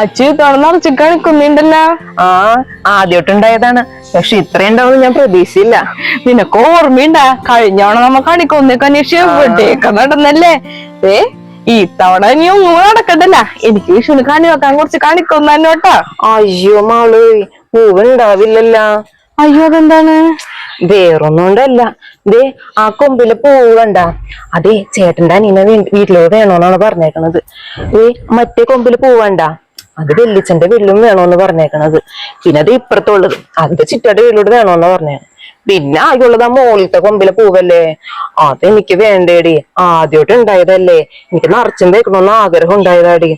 അച്ചു തുറന്ന് നിറച്ച് കുന്നിണ്ടല്ലോ ആ ആദ്യമായിട്ടുണ്ടായതാണ്. പക്ഷെ ഇത്രയും ഉണ്ടാവും ഞാൻ പ്രതീക്ഷയില്ല നിനക്ക് ഓർമ്മയുണ്ടാ? കഴിഞ്ഞവണ നമ്മ കണിക്കൊന്നേക്ക് അന്വേഷിച്ച് എവിടെയൊക്കെ നടന്നല്ലേ? ഏ ഈ തവണ നീ ഒന്നും നടക്കണ്ടല്ല എനിക്ക് വിഷുവിന് കണി വെക്കാൻ കുറച്ച് കണിക്കൊന്നോട്ടാ അയ്യോ മാൾ പൂവുണ്ടാവില്ലല്ലോ അയ്യോ അതെന്താണ്? വേറൊന്നും കൊണ്ടല്ല ദേ ആ കൊമ്പിൽ പൂവണ്ട അതെ ചേട്ടന്റെ അനിയനെ വീട്ടിലോ വീട്ടിലോട്ട് വേണോന്നാണ് പറഞ്ഞേക്കണത്. ഏ മറ്റേ കൊമ്പിൽ പൂവ് കണ്ട. അത് വെല്ലിച്ചന്റെ വെല്ലും വേണോന്ന് പറഞ്ഞേക്കണത്. പിന്നെ അത് ഇപ്പുറത്തുള്ളത്. അതിന്റെ ചിറ്റയുടെ വീട്ടിലോട്ട് വേണോന്ന് പറഞ്ഞേ പിന്നെ ആകെയുള്ളത് ആ മോളിലത്തെ കൊമ്പിലെ പൂവല്ലേ? അതെനിക്ക് വേണ്ടേടി. ആദ്യമായിട്ട് ഉണ്ടായതല്ലേ. എനിക്ക് നിറച്ചും വെക്കണമെന്ന് ആഗ്രഹം ഉണ്ടായതാടി.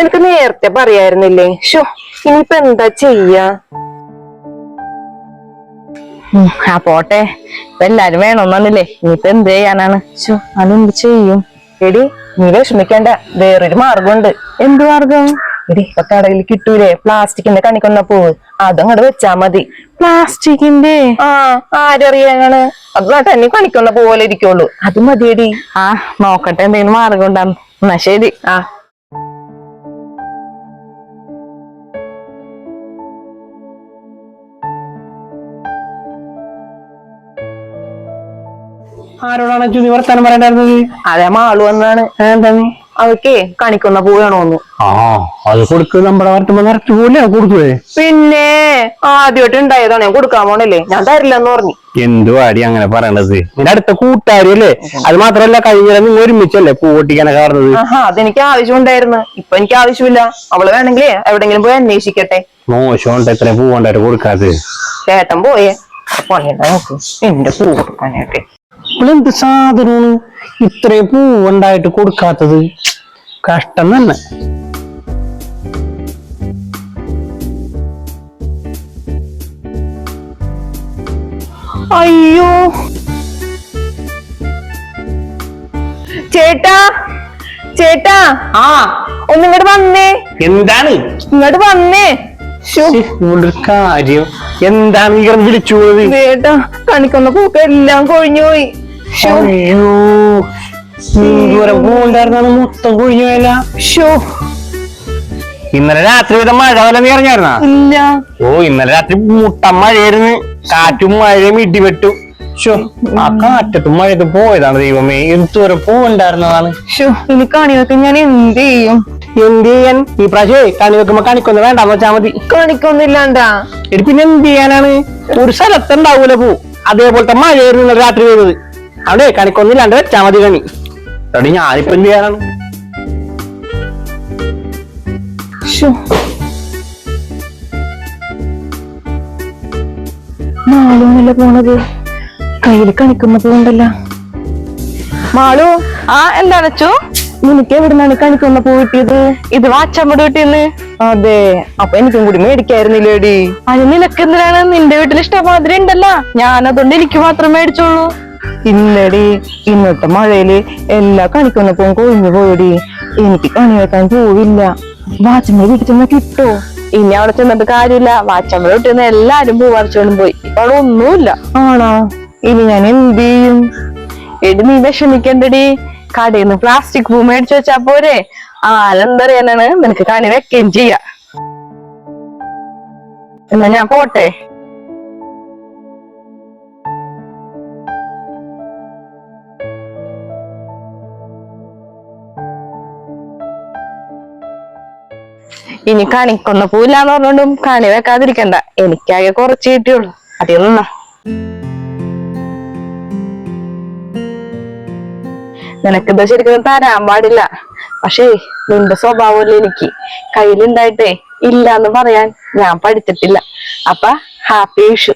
എനിക്ക് നേരത്തെ പറയായിരുന്നില്ലേ? ഷോ ഇനിയിപ്പൊ എന്താ ചെയ്യാ? ആ പോട്ടെ. ഇപ്പൊ എല്ലാരും വേണമെന്നല്ലേ ഇനിയിപ്പൊ എന്ത് ചെയ്യാനാണ്? ശോ അതെന്ത് ചെയ്യും? എടി നീ വിഷമിക്കണ്ട. വേറൊരു മാർഗമുണ്ട് എന്ത് മാർഗം ഇപ്പൊ കടയിൽ കിട്ടൂലേ? പ്ലാസ്റ്റിക്കിന്റെ കണിക്കൊന്ന പൂവ്. അതങ്ങോട്ട് വെച്ചാ മതി. പ്ലാസ്റ്റിക്കിന്റെ? ആ ആരറിയാനാണ്? അത് തന്നെ കണിക്കൊന്ന പോലെ ഇരിക്കുള്ളൂ. അത് മതിയടി. ആ നോക്കട്ടെ എന്തെങ്കിലും മാർഗം ഉണ്ടാന്ന് എന്നാ ശരി. ആ. ആരോടാണ് വർത്താനം പറയണ്ടായിരുന്നത്? അതെ മാളു വന്നാണ് എന്താണ് അവൾക്കേ കാണിക്കുന്ന പൂ വേണോന്ന് ആ അത് കൊടുക്ക് നമ്മുടെ വരട്ടുമ്പോ നിറച്ചു പോലെ കൊടുക്കുവേ പിന്നെ ആദ്യമായിട്ട് ഉണ്ടായതാണ് ഞാൻ കൊടുക്കാൻ പോണല്ലേ ഞാൻ തരില്ലെന്ന് പറഞ്ഞു. എന്തു അടി അങ്ങനെ പറയണത്? നിന്റെ അടുത്ത കൂട്ടുകാരി അല്ലേ? അത് മാത്രല്ല കഴിഞ്ഞ നിങ്ങൾ ഒരുമിച്ചല്ലേ പൂ കാരണത് ആഹാ ആവശ്യം ആവശ്യമുണ്ടായിരുന്നു. ഇപ്പൊ എനിക്ക് ആവശ്യമില്ല. അവൾ വേണമെങ്കിൽ എവിടെങ്കിലും പോയി അന്വേഷിക്കട്ടെ. മോശമുണ്ട് എത്ര പൂ കൊണ്ടായിട്ട് കൊടുക്കാത് ചേട്ടൻ പോയേ. പണിയുണ്ട എന്റെ പൂ കൊടുക്കാനായിട്ട്. എന്ത് സാധനമാണ് ഇത്രയും പൂവുണ്ടായിട്ട് കൊടുക്കാത്തത്? കഷ്ടം തന്നെ. അയ്യോ. ചേട്ടാ ചേട്ടാ. ആ. ഒന്ന് ഇങ്ങോട്ട് വന്നേ. എന്താണ്? ഇങ്ങോട്ട് വന്നേ. കാര്യം. എന്താണ് വിളിച്ചു പോയത് ചേട്ടാ കണിക്കുന്ന പൂക്ക എല്ലാം കൊഴിഞ്ഞു പോയി അയ്യോ ദൂരം പോണ്ടായിരുന്നാണ് മൊത്തം കുഴിഞ്ഞു പോയല്ല. ശോ, ഇന്നലെ രാത്രി വിധം മഴ വല്ല നീ അറിഞ്ഞായിരുന്ന ഇല്ല. ഓ ഇന്നലെ രാത്രി മുട്ട മഴയായിരുന്നു. കാറ്റും മഴയും ഇടിവെട്ടും. ആ കാറ്റത്തും മഴയത്ത് പോയതാണ് ദൈവമേ. എന്തോരം പൂവുണ്ടായിരുന്നതാണ്? ശോ, ഇനി കണി വെക്കാൻ ഞാൻ എന്ത് ചെയ്യും? എന്ത് ചെയ്യാൻ? ഈ പ്രാവശ്യം കണി വെക്കുമ്പോ കണിക്കൊന്നും വേണ്ടാന്ന് വെച്ചാ മതി. കണിക്കൊന്നില്ലാണ്ടാ എടി പിന്നെ എന്ത് ചെയ്യാനാണ്? ഒരു സ്ഥലത്തുണ്ടാവൂല പോ. അതേപോലത്തെ മഴയായിരുന്നു ഇന്നലെ രാത്രി പെയ്തത്. അവിടെ കണിക്കൊന്നില്ലാണ്ട് വെച്ചാ മതി കണി. എടി ഞാനിപ്പോ എന്ത് ചെയ്യാനാണ്? പോണത്? കയ്യിൽ കണിക്കുന്ന പൂണ്ടല്ല. മാളു ആ എന്താണ് അച്ചു നിനക്ക് എവിടുന്നാണ് കണിക്കുന്ന പൂ കിട്ടിയത്? ഇത് വാച്ചമ്മട് വീട്ടിന്ന് അതെ അപ്പൊ എനിക്കും കൂടി മേടിക്കായിരുന്നില്ലേടി അത് നിനക്ക് എന്തിനാണ് നിന്റെ വീട്ടിൽ ഇഷ്ടമാതിരി ഉണ്ടല്ലോ? ഞാനതുകൊണ്ട് എനിക്ക് മാത്രം മേടിച്ചോളൂ. ഇല്ലടി ഇന്നത്തെ മഴയിൽ എല്ലാ കണിക്കൊന്നപ്പോ കൊഴിഞ്ഞു പോയടി. എനിക്ക് കണി വെക്കാൻ പൂവില്ല. വാച്ചമ്മ വീട്ടിൽ ചെന്നാ കിട്ടോ? ഇനി അവിടെ ചെന്നിട്ട് കാര്യമില്ല. വാച്ചമ്മ വീട്ടിൽ നിന്ന് എല്ലാരും പൂ പറിച്ചോണ്ടും പോയി. ഇപ്പൊ അവിടെ ഒന്നുമില്ല. ആണോ? ഇനി ഞാൻ എന്ത് ചെയ്യും? എടി നീ വിഷമിക്കണ്ടടി. കടയിൽ നിന്ന് പ്ലാസ്റ്റിക് പൂ മേടിച്ചു വെച്ചാ പോരെ. ആരെന്തറിയാനാണ്? നിനക്ക് കണി വെക്കുകയും ചെയ്യാം. എന്നാ ഞാൻ പോട്ടെ. ഇനി കണിക്കൊന്ന പൂലാന്ന് പറഞ്ഞോണ്ടും കണി വെക്കാതിരിക്കണ്ട. എനിക്കാകെ കുറച്ച് കിട്ടിയുള്ളൂ. അതിൽ നിന്നാ നിനക്കിത് ശരിക്കും തരാൻ പാടില്ല. പക്ഷേ നിന്റെ സ്വഭാവമല്ല എനിക്ക്. കയ്യിലുണ്ടായിട്ടേ ഇല്ല എന്ന് പറയാൻ ഞാൻ പഠിച്ചിട്ടില്ല. അപ്പൊ ഹാപ്പി വിഷു